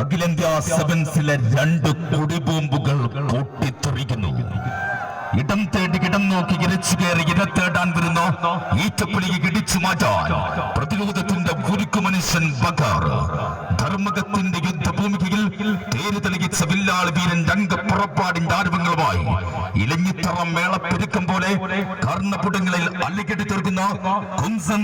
അഖിലേന്ത്യാ സെവൻസിലെ രണ്ട് കുടിബോംബുകൾ പൊട്ടിത്തെറിക്കുന്നു. ഇടം തേടി ഇടം നോക്കി ഇരച്ചു കയറി ഇര തേടാൻ വരുന്ന ഈറ്റപ്പുലിയെ ഇടിച്ചു മാറ്റാൻ പ്രതിരോധത്തിന്റെ ഗുരുക്കു മനുഷ്യൻ ബഗാർ. ധർമ്മകത്തിന്റെ യുദ്ധഭൂമികയിൽ തേര് തെളിയിച്ച വില്ലാൾ വീരൻ രംഗപ്പുറപ്പാടിന്റെ ആരവങ്ങളുമായി ഇലഞ്ഞിത്തറ മേളപ്പെരുക്കം പോലെ കർണപുടങ്ങളിൽ അല്ലിക്കെട്ടി തീർക്കുന്ന കുൻസൻ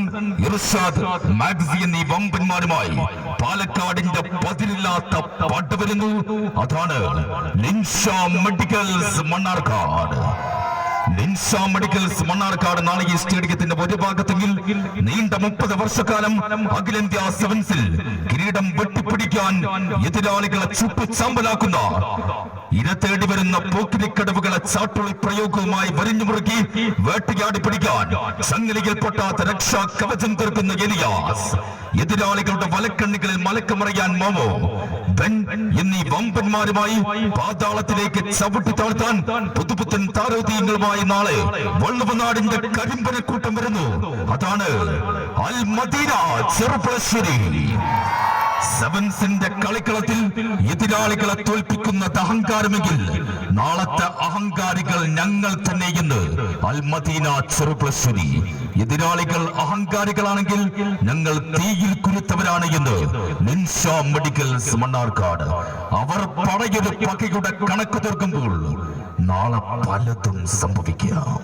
ഇർഷാദ് മാഗ്സി എന്നീ വമ്പന്മാരുമായി പാലക്കാടിന്റെ പതിലില്ലാത്ത പാട്ട് വരുന്നു. അതാണ് ലിൻഷ മെഡിക്കൽസ് മണ്ണാർക്കാട്. ലിൻഷ മെഡിക്കൽസ് മണ്ണാർക്കാട് നാളെ ഈ സ്റ്റേഡിയത്തിന്റെ ഒരു ഭാഗത്തെങ്കിൽ നീണ്ട മുപ്പത് വർഷക്കാലം അഖിലേന്ത്യാ സെവൻസിൽ കിരീടം വെട്ടിപ്പിടിക്കാൻ എതിരാളികളെ ചുട്ടുചാമ്പലാക്കുന്ന ഇര തേടി വരുന്ന പോക്കിരിക്കടവുകളെ ചാട്ടുളി പ്രയോഗവുമായി വരിഞ്ഞു മുറുക്കി വേട്ടയാടി പിടിക്കാൻ സംഗലിയിൽ പൊട്ടാത്ത രക്ഷാ കവചം തീർക്കുന്ന എലിയാസ്. എതിരാളികളുടെ വലക്കണ്ണികളിൽ മലക്കമറിയാൻ മോമോ. ബെൻ എന്നീ വമ്പന്മാരുമായി പാതാളത്തിലേക്ക് ചവിട്ടി താഴ്ത്താൻ പുതുപുത്തൻ താരോദീയങ്ങളുമായി നാളെ വള്ളുവനാടിന്റെ കരിമ്പനക്കൂട്ടം വരുന്നു. അതാണ് അൽ മദീന ചെറുപ്പളശ്ശേരി. സെവൻസിന്റെ കളിക്കളത്തിൽ എതിരാളികളെ തോൽപ്പിക്കുന്ന അഹങ്കാരമെങ്കിൽ നാളത്തെ അഹങ്കാരികൾ ഞങ്ങൾ തന്നെ എന്ന് അൽമദീന ചെറുപ്ലശ്വരി എതിരാളികൾ അഹങ്കാരികളാണെങ്കിൽ ഞങ്ങൾ തീയിൽ കുരുത്തവരാണ് എന്ന് നിൻഷ മെഡിക്കൽസ് മണ്ണാർക്കാട് അവർ പടയൊരു പകയുടെ കണക്ക് തീർക്കുമ്പോൾ നാളെ പലതും സംഭവിക്കാം.